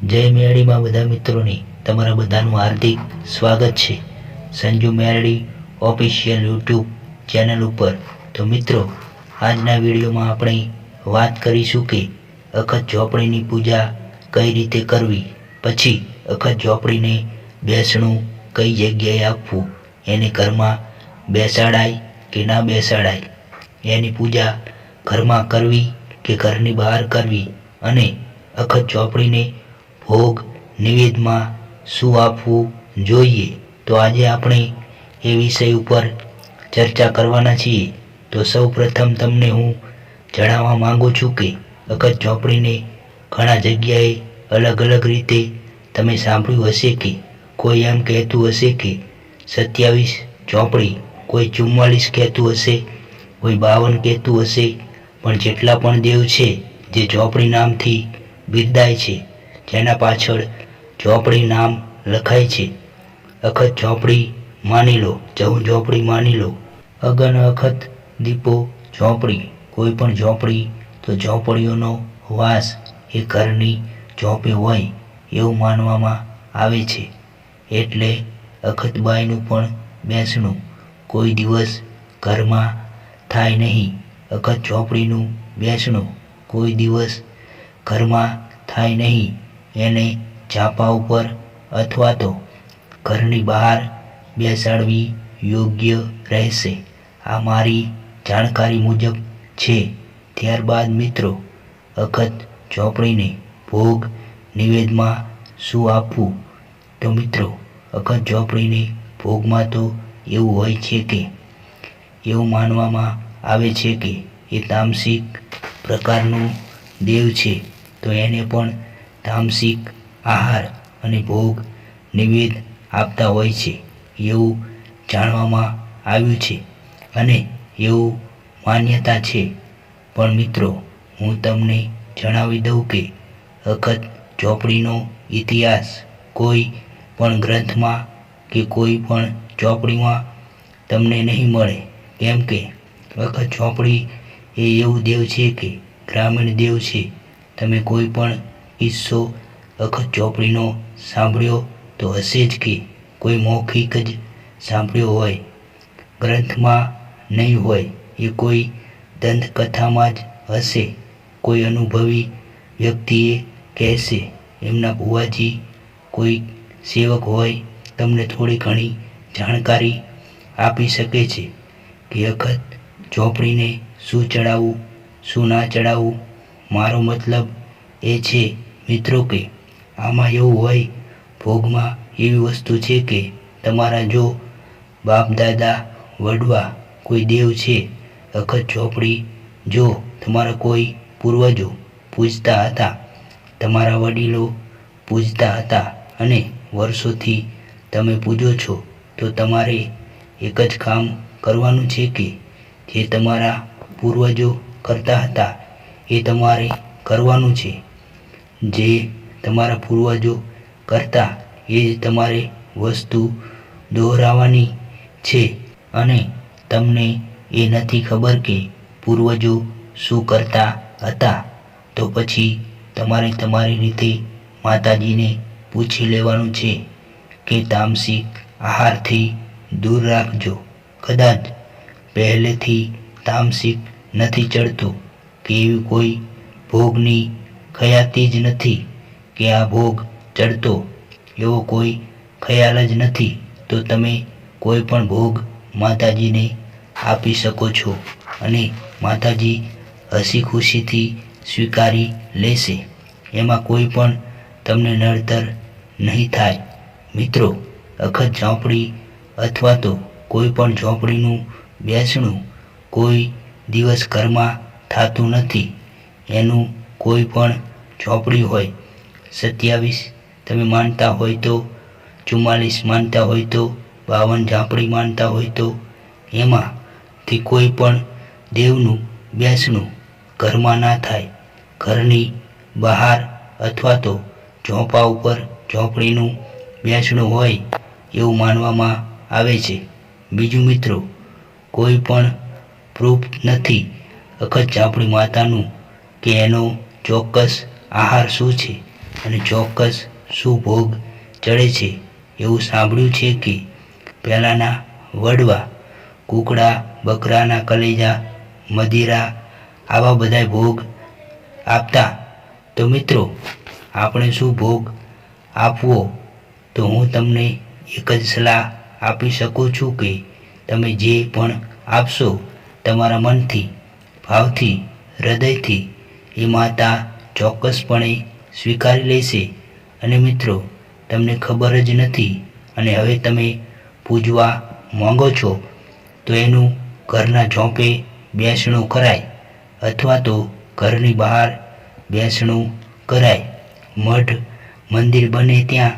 જય મેળીમાં બધા મિત્રોને તમારા બધાનું હાર્દિક સ્વાગત છે. સંજુ મેરડી ઓફિશિયલ યુટ્યુબ ચેનલ ઉપર. તો મિત્રો, આજના વિડીયોમાં આપણે વાત કરીશું કે અખત ઝોપડીની પૂજા કઈ રીતે કરવી, પછી અખત ઝોપડીને બેસણું કઈ જગ્યાએ આપવું, એને ઘરમાં બેસાડાય કે ના બેસાડાય, એની પૂજા ઘરમાં કરવી કે ઘરની બહાર કરવી, અને અખત ચોપડીને ભોગ નિવેદમાં શું આપવું જોઈએ? તો આજે આપણે એ વિષય ઉપર ચર્ચા કરવાના છીએ. તો સૌ પ્રથમ તમને હું જણાવવા માગું છું કે અખત ચોપડીને ઘણા જગ્યાએ અલગ અલગ રીતે તમે સાંભળ્યું હશે કે, કોઈ એમ કહેતું હશે કે સત્યાવીસ ચોપડી કોઈ ચુમ્માલીસ કહેતું હશે, કોઈ બાવન કહેતું હશે, પણ જેટલા પણ દેવ છે જે ચોપડી નામથી બિરદાય છે જેના પાછળ ચોપડી નામ લખાય છે. અખત ચોપડી માની લો, જવું ચોપડી માની લો. અગન અખત દીપો ચોપડી કોઈ પણ ચોપડી તો ચોપડીઓનો વાસ એ ઘરની ચોપે હોય એવું માનવામાં આવે છે. એટલે અખતબાઈનું પણ બેસણું કોઈ દિવસ ઘરમાં થાય નહીં. અખત ચોપડીનું બેસણું કોઈ દિવસ ઘરમાં થાય નહીં. એને ચાપા ઉપર અથવા તો ઘરની બહાર બેસાડવી યોગ્ય રહેશે. આ મારી જાણકારી મુજબ છે. ત્યારબાદ મિત્રો, અખત ચોપડીને ભોગ નિવેદમાં શું આપવું? તો મિત્રો, અખત ચોપડીને ભોગમાં તો એવું હોય છે કે, એવું માનવામાં આવે છે કે એ તામસિક પ્રકારનું દેવ છે. તો એને પણ તામસિક આહાર અને ભોગ નિવેદ આપતા હોય છે. એવું જાણવામાં આવ્યું છે અને એવું માન્યતા છે. પણ મિત્રો, હું તમને જણાવી દઉં કે અખત ચોપડીનો ઇતિહાસ કોઈ પણ ગ્રંથમાં કે કોઈ પણ ચોપડીમાં તમને નહીં મળે. કેમ કે અખત ચોપડી એ એવું દેવ છે કે ગ્રામીણ દેવ છે. તમે કોઈ પણ કિસ્સો અખત ચોપડીનો સાંભળ્યો તો હશે જ કે કોઈ મૌખિક જ સાંભળ્યો હોય. ગ્રંથમાં નહીં હોય એ કોઈ દંતકથામાં જ હશે. કોઈ અનુભવી વ્યક્તિએ કહેશે, એમના ભુવાજી કોઈ સેવક હોય, તમને થોડી ઘણી જાણકારી આપી શકે છે કે અખત ચોપડીને શું ચડાવવું, શું ના ચડાવવું? મારો મતલબ એ છે મિત્રો કે, આમાં એવું હોય, ભોગમાં એવી વસ્તુ છે કે તમારા જો બાપ દાદા વડવા કોઈ દેવ છે, અખત ચોપડી જો તમારા કોઈ પૂર્વજો પૂજતા હતા, તમારા વડીલો પૂજતા હતા અને વર્ષોથી તમે પૂજો છો, તો તમારે એક જ કામ કરવાનું છે કે, જે તમારા પૂર્વજો કરતા હતા, એ તમારે કરવાનું છે. જે તમારા પૂર્વજો કરતા એ જ તમારે વસ્તુ દોહરાવવાની છે. અને તમને એ નથી ખબર કે પૂર્વજો શું કરતા હતા. તો પછી તમારે તમારી રીતે માતાજીને પૂછી લેવાનું છે કે તામસિક આહારથી દૂર રાખજો. કદાચ પહેલેથી તામસિક નથી ચડતું કે એવી કોઈ ભોગની ખયાતી જ નથી કે આ ભોગ ચડતો, એવો કોઈ ખ્યાલ જ નથી. તો તમે કોઈ પણ ભોગ માતાજીને આપી શકો છો અને માતાજી હસી ખુશીથી સ્વીકારી લેશે. એમાં કોઈ પણ તમને નડતર નહીં થાય. મિત્રો, અખત ઝોંપડી અથવા તો કોઈ પણ ઝોંપડીનું બેસણું કોઈ દિવસ ઘરમાં થતું નથી. એનું કોઈ પણ ઝોપડી હોય, સત્યાવીસ તમે માનતા હોય તો, ચુમ્માલીસ માનતા હોય તો, બાવન ઝાંપડી માનતા હોય તો, એમાંથી કોઈ પણ દેવનું બેસણું ઘરમાં ના થાય. ઘરની બહાર અથવા તો ઝોંપા ઉપર ઝોંપડીનું બેસણું હોય એવું માનવામાં આવે છે. બીજું મિત્રો, કોઈ પણ પ્રૂફ નથી અખત ઝાંપડી માતાનું કે એનો ચોક્કસ આહાર શું છે અને ચોક્કસ શું ભોગ ચડે છે એવું સાંભળ્યું છે કે પહેલાંના વડવા, કુકડા, બકરાના કલેજા, મદિરા આવા બધા ભોગ આપતા. તો મિત્રો, આપણે શું ભોગ આપવો? તો હું તમને એક જ સલાહ આપી શકું છું કે તમે જે પણ આપશો, તમારા મનથી, ભાવથી, હૃદયથી એ માતા ચોક્કસપણે સ્વીકારી લેશે. અને મિત્રો, તમને ખબર જ નથી, અને હવે તમે પૂજવા માંગો છો, તો એનું ઘરના ઝોંપે બેસણું કરાય, અથવા તો ઘરની બહાર બેસણું કરાય. મઠ મંદિર બને ત્યાં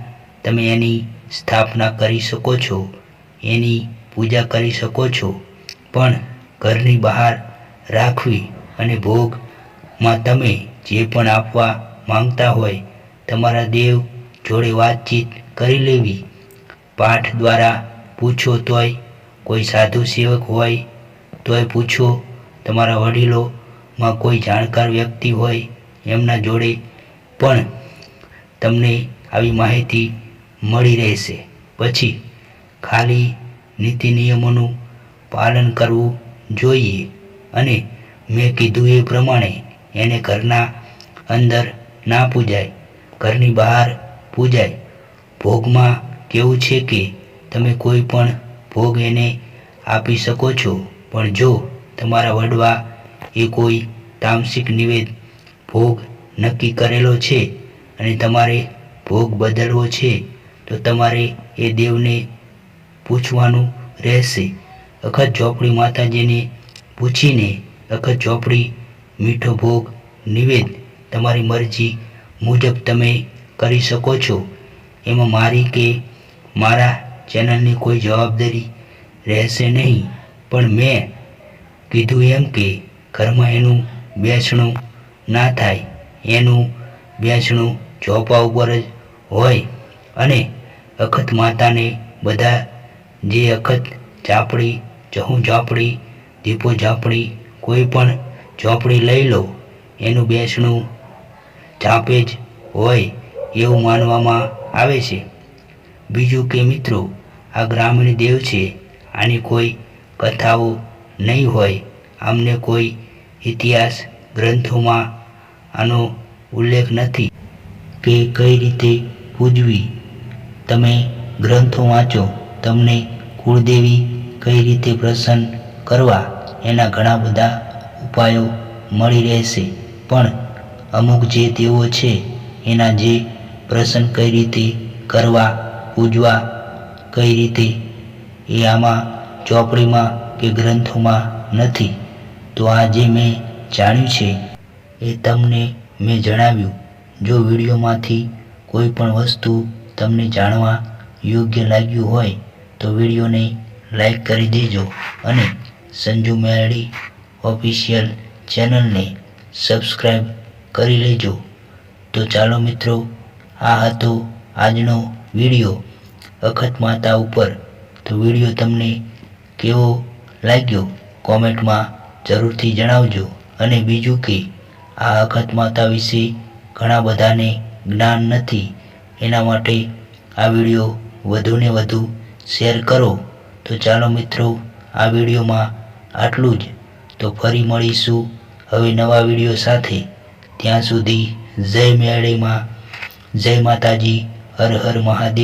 તમે એની સ્થાપના કરી શકો છો, એની પૂજા કરી શકો છો. પણ ઘરની બહાર રાખવી અને ભોગમાં તમે જે પણ આપવા માંગતા હોય, તમારા દેવ જોડે વાતચીત કરી લેવી. પાઠ દ્વારા પૂછો તોય કોઈ સાધુ સેવક હોય, તોય પૂછો તમારા વડીલોમાં કોઈ જાણકાર વ્યક્તિ હોય એમના જોડે પણ તમને આવી માહિતી મળી રહેશે. પછી ખાલી નીતિ નિયમોનું પાલન કરવું જોઈએ. અને મેં કીધું એ પ્રમાણે એને ઘરના અંદર ના પૂજાય, ઘરની બહાર પૂજાય. ભોગમાં કેવું છે કે તમે કોઈ પણ ભોગ એને આપી શકો છો, પણ જો તમારા વડવા એ કોઈ તામસિક નિવેદ ભોગ નક્કી કરેલો છે અને તમારે ભોગ બદલવો છે, તો તમારે એ દેવને પૂછવાનું રહેશે. અખત ઝોપડી માતાજીને પૂછીને અખત ઝોપડી મીઠો ભોગ, નિવેદ તમારી મરજી મુજબ તમે કરી શકો છો. એમાં મારી કે મારા ચેનલની કોઈ જવાબદારી રહેશે નહીં. પણ મેં કીધું એમ કે ઘરમાં એનું બેસણું ના થાય. એનું બેસણું ચોપા ઉપર જ હોય. અને અખત માતાને બધા જે અખત ઝાપડી જહું ઝાપડી, દીપો ઝાપડી, કોઈ પણ ઝોપડી લઈ લો. એનું બેસણું ઝાંપે જ હોય એવું માનવામાં આવે છે. બીજું કે મિત્રો, આ ગ્રામીણ દેવ છે. આની કોઈ કથાઓ નહીં હોય. અમને કોઈ ઇતિહાસ ગ્રંથોમાં આનો ઉલ્લેખ નથી કે કઈ રીતે પૂજવી. તમે ગ્રંથો વાંચો, તમને કુળદેવી કઈ રીતે પ્રસન્ન કરવા, એના ઘણા બધા ઉપાયો મળી રહેશે. પણ અમુક જે તેઓ છે, એના જે પ્રસન્ન કઈ રીતે કરવા, પૂજવા, કઈ રીતે, એ આમાં ચોપડીમાં કે ગ્રંથોમાં નથી. તો આ જે મેં જાણ્યું છે, એ તમને મેં જણાવ્યું. જો વિડીયોમાંથી કોઈ પણ વસ્તુ તમને જાણવા યોગ્ય લાગ્યું હોય, તો વિડીયોને લાઈક કરી દેજો અને સંજુ મેરડી ઓફિશિયલ ચેનલને સબસ્ક્રાઈબ કરી લેજો. તો ચાલો મિત્રો, આ હતો આજનો વીડિયો. અખત માતા ઉપર તો વીડિયો તમને કેવો લાગ્યો? કોમેન્ટમાં જરૂરથી જણાવજો. અને બીજું કે, આ અખત માતા વિશે ઘણા બધાને જ્ઞાન નથી. એના માટે આ વીડિયો વધુને વધુ શેર કરો. તો ચાલો મિત્રો, આ વિડીયોમાં આટલું જ. તો ફરી મળીશું હવે નવા વીડિયો સાથે. ત્યાં સુધી જય મેળીમાં જય માતાજી. હર હર મહાદેવ.